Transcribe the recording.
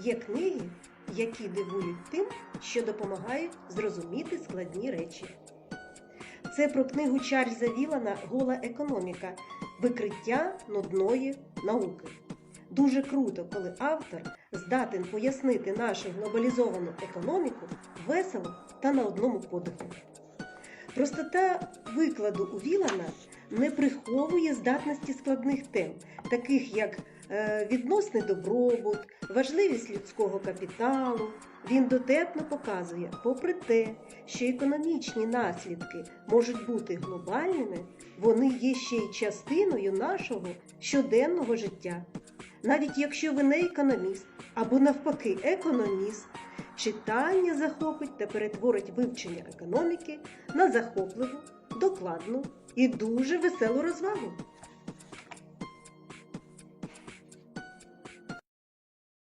Є книги, які дивують тим, що допомагають зрозуміти складні речі. Це про книгу Чарльза Вілана Гола економіка Викриття нудної науки. Дуже круто, коли автор здатен пояснити нашу глобалізовану економіку весело та на одному подиху. Простота викладу у Вілана не приховує здатності складних тем, таких як відносний добробут, важливість людського капіталу. Він дотепно показує, попри те, що економічні наслідки можуть бути глобальними, вони є ще й частиною нашого щоденного життя. Навіть якщо ви не економіст або навпаки економіст, читання захопить та перетворить вивчення економіки на захопливу, докладну і дуже веселу розвагу.